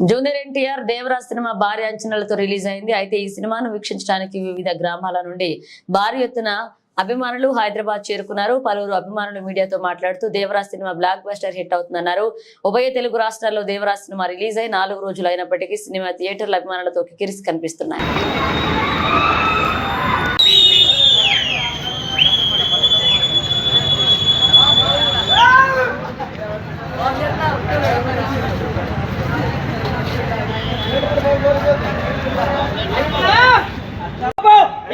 Junior NTR Devaraj cinema భారీ అంచనాలతో release అయింది. అయితే ఈ సినిమాను వీక్షించడానికి వివిధ గ్రామాల నుండి భారీ ఎత్తున అభిమానులు హైదరాబాద్ చేరుకున్నారు. పలువురు అభిమానులు మీడియాతో మాట్లాడుతూ Devaraj cinema blockbuster hit అవుతుందన్నారు. ఉభయ తెలుగు రాష్ట్రాల్లో దేవరాజ్ సినిమా రిలీజ్ అయి నాలుగు రోజులు అయినప్పటికీ సినిమా థియేటర్ల అభిమానులతో కిరిసి కనిపిస్తున్నాయి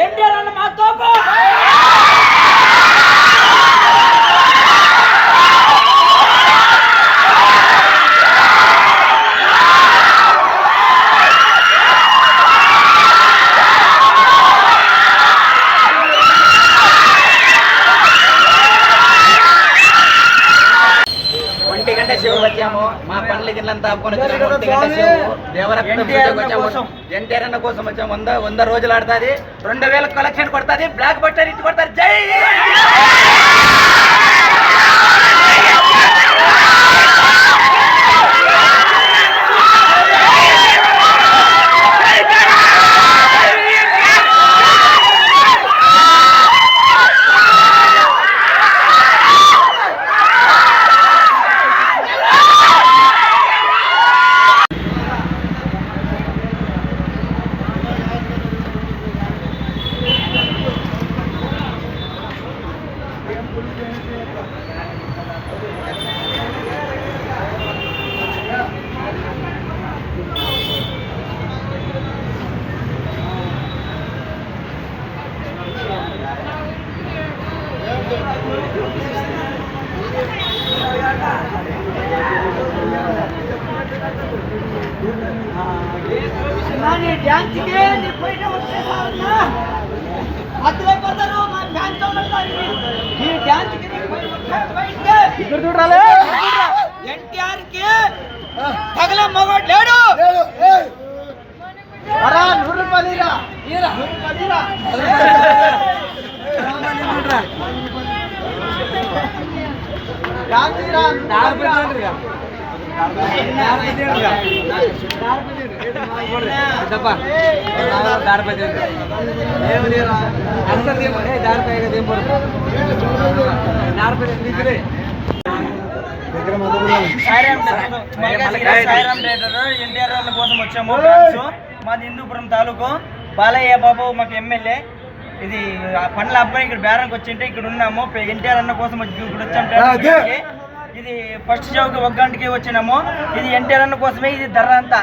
ఎన్టీఆర్ అన్న మా తోపు వచ్చాము మా పనులు గిన్నెలంతా ఆపుకొని వచ్చాము ఒంటి గంట శివ దేవరత్న ఎన్టీఆర్ అన్న వచ్చాము. కోసం. ఎన్టీఆర్ అన్న కోసం వచ్చాము. వంద వంద రోజులు ఆడుతుంది. రెండు వేల కలెక్షన్ కొడుతుంది. బ్లాక్ బస్టర్ ఇటు కొడతారు. జై! నీ డ్యాన్స్కి నీ బయట వచ్చేసావన్నా అతలే పోతారు మా డ్యాన్స్కి నీ బయట వచ్చేసారు బయటికి. ఇక్కడ చూడాలి ఎన్టీఆర్కి తగలే మగవాడు లేడు. అరా నూరు. ఇరా. నూరు రూపాయలు ఎన్టీఆర్ కోసం వచ్చాము మాది హిందూపురం తాలూకు బాలయ్య బాబు మాకు ఎమ్మెల్యే. ఇది ఆ పండ్ల అబ్బాయి ఇక్కడ బేరంకి వచ్చింటే ఇక్కడ ఉన్నాము. ఎన్టీఆర్ అన్న కోసం ఇప్పుడు వచ్చాం. ఇది ఫస్ట్ షోకి ఒక గంటకి వచ్చినాము. ఇది ఎన్టీఆర్ అన్న కోసమే ఇది ధర అంతా.